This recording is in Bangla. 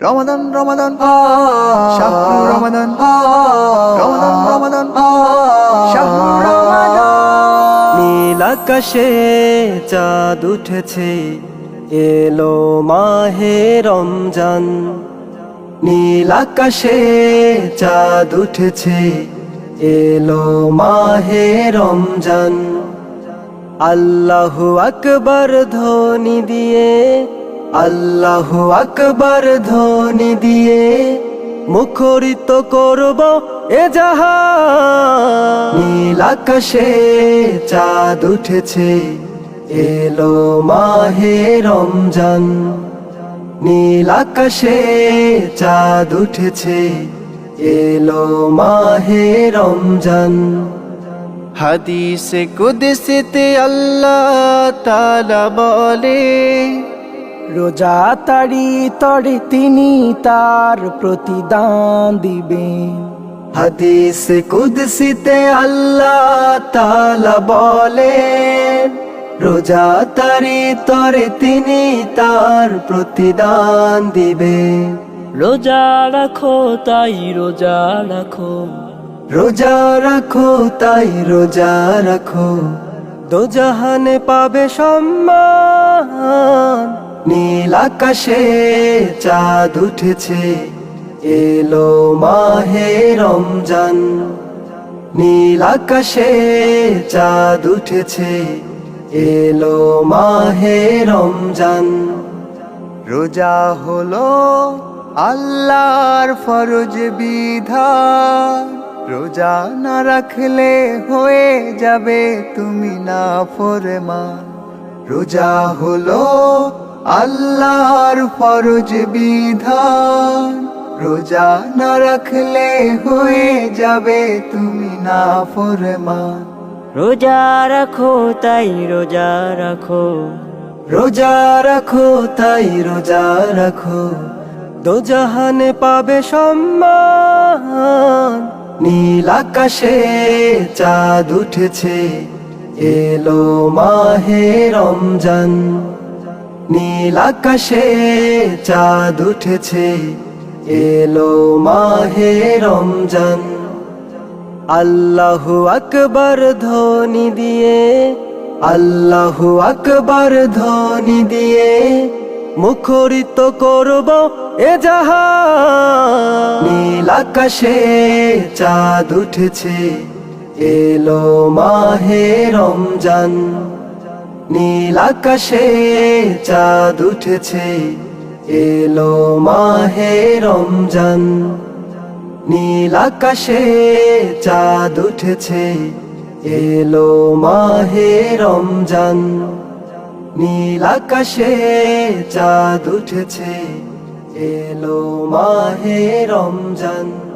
রমাদান রমাদান। শাহরু রমাদান। রমাদান রমাদান। শাহরু রমাদান। নীল আকাশে চাঁদ উঠেছে এলো মাহে রমজান। নীল আকাশে চাঁদ উঠেছে এলো মাহে রমজান। আল্লাহু আকবার ধ্বনি দিয়ে আল্লাহু আকবার ধ্বনি দিয়ে মুখরিত করব এ জাহান। নীল চাঁদ উঠেছে, এলো মাহে রমজান। নীল আকাশে চাঁদ উঠেছে, এলো মাহে রমজান। হাদিসে কুদসিতে আল্লাহ তালা বলে রোজা তাড়ি তরে তিনি তার প্রতিদান দিবেন। হাদিসে কুদসিতে আল্লাহ তালা বলে রোজা তারি তরে তিনি তার প্রতিদান দিবে রোজা রাখো তাই রোজা রাখো। রোজা রাখো তাই রোজা রাখো। দোজাহানে পাবে সম্মান নীল আকাশে চাঁদ উঠেছে। এলো মাহে রমজান। নীল আকাশে চাঁদ উঠেছে। এলো মাহে রমজান। রোজা হলো আল্লাহর ফরজ বিধান। রোজা না রাখলে হয়ে যাবে তুমি না ফরমান রোজা হলো আল্লাহর ফরজ বিধান রোজা না রাখলে হয়ে যাবে তুমি না ফরমান রোজা রাখো তাই রোজা রাখো। রোজা রাখো তাই রোজা রাখো। দো জাহানে পাবে সম্মান নীল আকাশে চাঁদ উঠেছে এলো মাহে রমজান। নীল আকাশে চাঁদ উঠেছে। এলো মাহে রমজান। আল্লাহু আকবার ধ্বনি দিয়ে, আল্লাহু আকবার ধ্বনি দিয়ে মুখরিত করব এ যাহা নীল আকাশে চাঁদ উঠেছে। এলো মাহে রমজান। নীল আকাশে চাঁদ উঠেছে। এলো মাহে রমজান। নীল আকাশে চাঁদ উঠেছে। এলো মাহে রমজান। নীল আকাশে চাঁদ উঠেছে। এলো মাহে রমজান।